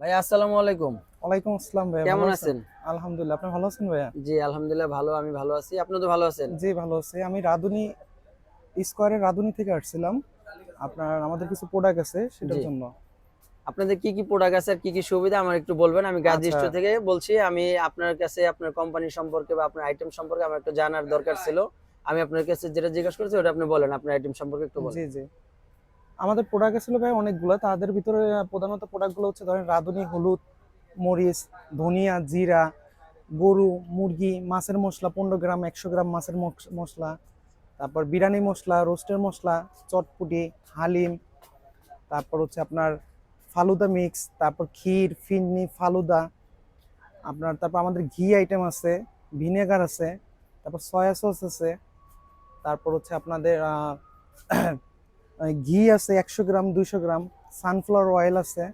ভাই আসসালামু আলাইকুম। ওয়ালাইকুম আসসালাম ভাইয়া কেমন আছেন? আলহামদুলিল্লাহ আপনি ভালো আছেন ভাইয়া? জি আলহামদুলিল্লাহ ভালো আমি ভালো আছি। আপনি তো ভালো আছেন? জি ভালো আছি। আমি রাধুনি স্কোয়ারের রাধুনি থেকে আসছিলাম। আপনার আমাদের কিছু প্রোডাক্ট আছে সেটার জন্য। আপনাদের কি কি প্রোডাক্ট আছে আর কি কি সুবিধা আমার একটু বলবেন? আমি গাজী আচ্ছা। স্টোর থেকে বলছি আমি আপনার কাছে আপনার কোম্পানি সম্পর্কে বা আপনার আইটেম সম্পর্কে আমার একটু জানার দরকার ছিল। আমি আপনার কাছে যেটা জিজ্ঞাসা করেছি ওটা আপনি বলেন। আপনার আইটেম সম্পর্কে একটু বলেন। জি জি। আমাদের প্রোডাক্ট ছিল ভাই অনেকগুলো। তাদের ভিতরে প্রধানত প্রোডাক্টগুলো হচ্ছে ধরেন রাঁধুনি, হলুদ, মরিচ, ধনিয়া, জিরা, গরু, মুরগি, মাছের মশলা, পনেরো গ্রাম, একশো গ্রাম মাছের মশ- মশলা। তারপর বিরিয়ানি মশলা, রোস্টের মশলা, চটপুটি, হালিম। তারপর হচ্ছে আপনার ফালুদা মিক্স, তারপর ক্ষীর ফিন্নি ফালুদা। আপনার তারপর আমাদের ঘি আইটেম আছে, ভিনেগার আছে, তারপর সয়া সস আছে। তারপর হচ্ছে আপনাদের ঘি আছে একশো গ্রাম দুইশো গ্রাম সানফ্লাওয়ার অয়েল আছে।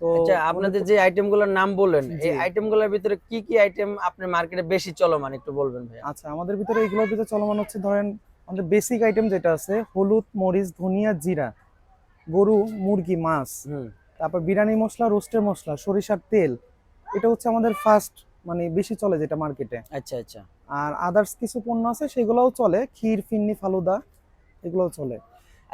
তো আচ্ছা আপনাদের যে আইটেমগুলোর নাম বললেন। এই আইটেমগুলোর ভিতরে কি কি আইটেম আপনার মার্কেটে বেশি চলমান একটু বলবেন ভাই আচ্ছা আমাদের ভিতরে এগুলোর ভিতরে চলমান হচ্ছে ধরেন আমাদের বেসিক আইটেম যেটা আছে হলুদ মরিচ ধনিয়া জিরা গরু মুরগি মাছ তারপর বিরিয়ানি মশলা রোস্টের মশলা সরিষার তেল এটা হচ্ছে আমাদের ফার্স্ট মানে বেশি চলে যেটা মার্কেটে আচ্ছা আচ্ছা। আর আদার্স কিছু পণ্য আছে সেগুলোও চলে ক্ষীর ফিন্নি ফালুদা এগুলোও চলে।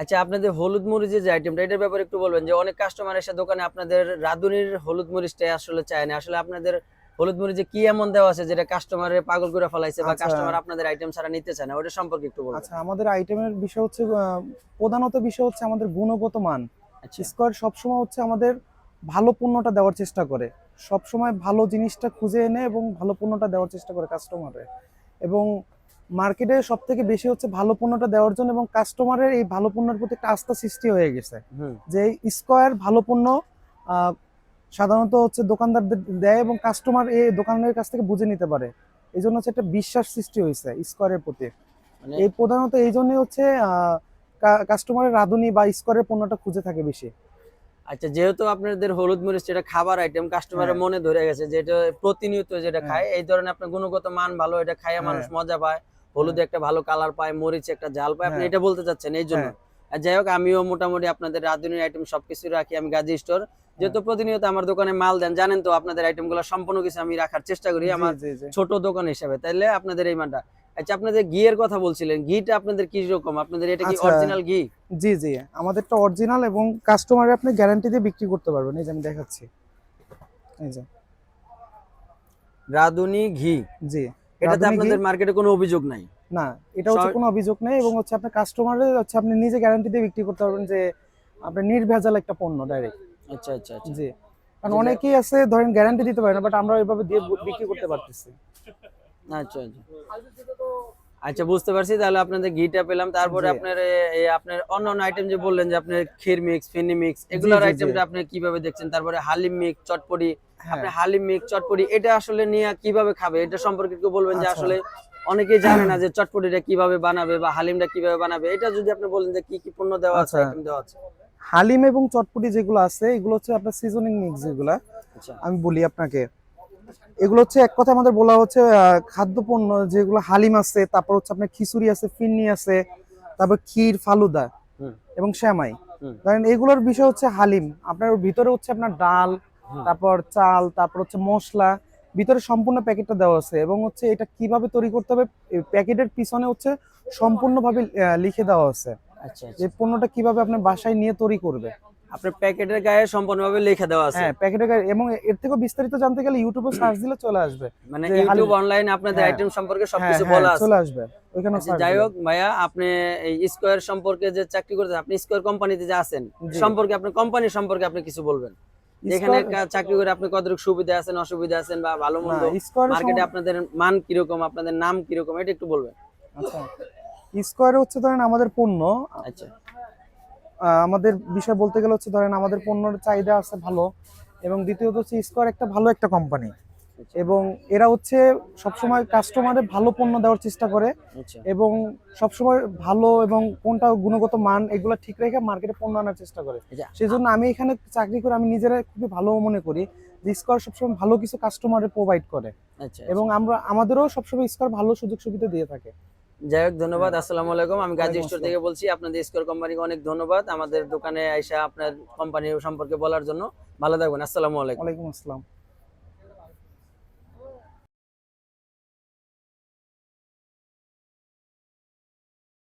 আচ্ছা আপনাদের হলুদ মরিচের যে আইটেমটা এটার ব্যাপারে একটু বলবেন যে অনেক কাস্টমার এসে দোকানে আপনাদের রাঁধুনির হলুদ মরিচটাই আসলে চায় না। আসলে আপনাদের হলুদ মরিচে কি এমন দেওয়া আছে যেটা কাস্টমারের পাগল করে ফেলাইছে বা আচ্ছা। কাস্টমার আপনাদের আইটেম ছাড়া নিতে চায় না? ওটা সম্পর্কে একটু বলুন আচ্ছা আমাদের আইটেমের বিষয় হচ্ছে প্রধানত বিষয় হচ্ছে আমাদের গুণগত মান। আচ্ছা। স্কোয়ার সবসময় হচ্ছে আমাদের ভালো পণ্যটা দেওয়ার চেষ্টা করে। সবসময় ভালো জিনিসটা খুঁজে এনে এবং ভালো পণ্যটা দেওয়ার চেষ্টা করে কাস্টমারে এবং মার্কেটে সব থেকে বেশি হচ্ছে ভালো পণ্যটা দেওয়ার জন্য এবং কাস্টমারের এই ভালো পণ্যের প্রতি একটা আস্থা সৃষ্টি হয়ে গেছে যে স্কোয়ার ভালো পণ্য সাধারণত হচ্ছে দোকানদারদের দেয় এবং কাস্টমার এই দোকানের কাছ থেকে বুঝে নিতে পারে এই জন্য হচ্ছে একটা বিশ্বাস সৃষ্টি হয়েছে স্কোয়ারের প্রতি মানে এই প্রধানত এই জন্যই হচ্ছে কাস্টমারের রাঁধুনি বা স্কোয়ারের পণ্যটা খুঁজে থাকে বেশি আচ্ছা যেহেতু আপনাদের হলুদ মরিচ যেটা খাবার আইটেম কাস্টমারের হ্যাঁ। মনে ধরে গেছে যে এটা প্রতিনিয়ত যেটা হ্যাঁ। খায় এই ধরনের আপনার গুণগত মান ভালো এটা খাইয়া মানুষ হ্যাঁ। মজা পায় হলুদে একটা ভালো কালার পায় মরিচ একটা ঝাল পায় আপনি হ্যাঁ। এটা বলতে চাচ্ছেন এই জন্য। হ্যাঁ। যাই হোক আমিও মোটামুটি আপনাদের রাঁধুনির আইটেম সবকিছু রাখি আমি গাজী স্টোর যেহেতু প্রতিনিয়ত আমার দোকানে মাল দেন জানেন তো আপনাদের আইটেমগুলো সম্পূর্ণ কিছু আমি রাখার চেষ্টা করি আমার। ছোট দোকান হিসাবে। তাইলে আপনাদের এই মানটা আচ্ছা আপনাদের ঘিয়ের কথা বলছিলেন ঘিটা আপনাদের কি রকম? আপনাদের এটা কি আচ্ছা। অরিজিনাল ঘি? জি জি আমাদেরটা অরিজিনাল এবং কাস্টমারে আপনি গ্যারান্টি দিয়ে বিক্রি করতে পারবেন। এই যে আমি দেখাচ্ছি। এই যে। রাঁধুনি ঘি। জি। এটাতে আপনাদের মার্কেটে কোনো অভিযোগ নাই। না এটা হচ্ছে কোনো অভিযোগ নেই এবং হচ্ছে আপনার কাস্টমারের হচ্ছে আপনি নিজে গ্যারান্টি দিয়ে বিক্রি করতে পারবেন যে আপনার নির্ভেজাল একটা পণ্য ডাইরেক্ট আচ্ছা আচ্ছা আচ্ছা। জি। কারণ অনেকেই আছে ধরেন গ্যারান্টি দিতে পারে না বাট আমরা এভাবে দিয়ে বিক্রি করতে পারতেছি। আচ্ছা আচ্ছা। আচ্ছা বুঝতে পারছি। তাহলে আপনাদের ঘিটা পেলাম। তারপরে আপনার এই আপনার অন্য অন্য আইটেম যে বললেন যে আপনার ক্ষীর মিক্স ফিনি মিক্স এগুলোর। আইটেমটা আপনি কীভাবে দেখছেন? তারপরে হালিম মিক্স চটপটি। হ্যাঁ। আপনি হালিম মিক্স চটপটি এটা আসলে নিয়ে কীভাবে খাবে? এটা সম্পর্কে একটু বলবেন যে আচ্ছা। আসলে অনেকেই জানে না যে চটপটিটা কীভাবে বানাবে বা হালিমটা কীভাবে বানাবে। এটা যদি আপনি বলেন যে কি কি পণ্য দেওয়া আছে আচ্ছা। আইটেম দেওয়া আছে। হালিম এবং চটপটি যেগুলো আছে এগুলো হচ্ছে আপনার সিজনিং মিক্স যেগুলো। আচ্ছা। আমি বলি আপনাকে। এগুলো হচ্ছে এক কথা আমাদের বলা হচ্ছে খাদ্যপণ্য যেগুলো হালিম আছে তারপর হচ্ছে আপনার খিচুড়ি আছে ফিন্নি আছে তারপর ক্ষীর ফালুদা এবং শ্যামাই। ধরেন এগুলোর বিষয় হচ্ছে হালিম। আপনার ভিতরে হচ্ছে আপনার ডাল তারপর চাল তারপর হচ্ছে মশলা ভিতরে সম্পূর্ণ প্যাকেটটা দেওয়া আছে এবং হচ্ছে এটা কীভাবে তৈরি করতে হবে প্যাকেটের পিছনে হচ্ছে সম্পূর্ণভাবে লিখে দেওয়া আছে। আচ্ছা আচ্ছা। যে পণ্যটা কীভাবে আপনার বাসায় নিয়ে তৈরি করবে। আপনার প্যাকেটের গায়ে সম্পূর্ণভাবে লেখা দেওয়া আছে। হ্যাঁ প্যাকেটের গায়ে- এবং এর থেকেও বিস্তারিত জানতে গেলে ইউটিউবে সার্চ দিলে চলে আসবে। মানে ইউটিউব অনলাইন আপনাদের হ্যাঁ। আইটেম সম্পর্কে হ্যাঁ, সবকিছু হ্যাঁ, বলা আছে। চলে আসবে। ওইখানে আচ্ছা, যাই হোক ভাইয়া আপনি এই স্কোয়ার সম্পর্কে যে চাকরি করতে আপনি স্কোয়ার কোম্পানিতে যে আছেন সম্পর্কে আপনি কোম্পানি সম্পর্কে আপনি কিছু বলবেন? এখানে চাকরি করে আপনি কতটুকু সুবিধা আছেন অসুবিধা আছেন বা ভালো মন্দ? মার্কেটে আপনাদের মান কীরকম আপনাদের নাম কীরকম এটা একটু বলবেন। আচ্ছা। স্কোয়ারে হচ্ছে ধরেন আমাদের পণ্য। আচ্ছা। আমাদের বিষয় বলতে গেলে হচ্ছে ধরেন আমাদের পণ্যের চাহিদা আছে ভালো এবং দ্বিতীয়ত হচ্ছে স্কোয়ার একটা ভালো একটা কোম্পানি এবং এরা হচ্ছে সবসময় কাস্টমারে ভালো পণ্য দেওয়ার চেষ্টা করে আচ্ছা। এবং সবসময় ভালো এবং কোনটা গুণগত মান এগুলো ঠিক রেখে মার্কেটে পণ্য আনার চেষ্টা করে। আচ্ছা, সেই জন্য আমি এখানে চাকরি করে আমি নিজেরা খুবই ভালো মনে করি যে স্কোয়ার সবসময় ভালো কিছু কাস্টমারে প্রোভাইড করে। আচ্ছা এবং আমরা আমাদেরও সবসময় স্কোয়ার ভালো সুযোগ সুবিধা দিয়ে থাকে। যাই হোক ধন্যবাদ আসসালামু আলাইকুম। আমি গাজী স্টোর থেকে বলছি আপনাদের স্কোর কোম্পানিকে অনেক ধন্যবাদ আমাদের দোকানে আইসা আপনার কোম্পানি সম্পর্কে বলার জন্য। ভালো থাকবেন আসসালামু আলাইকুম। ওয়ালাইকুম আসসালাম।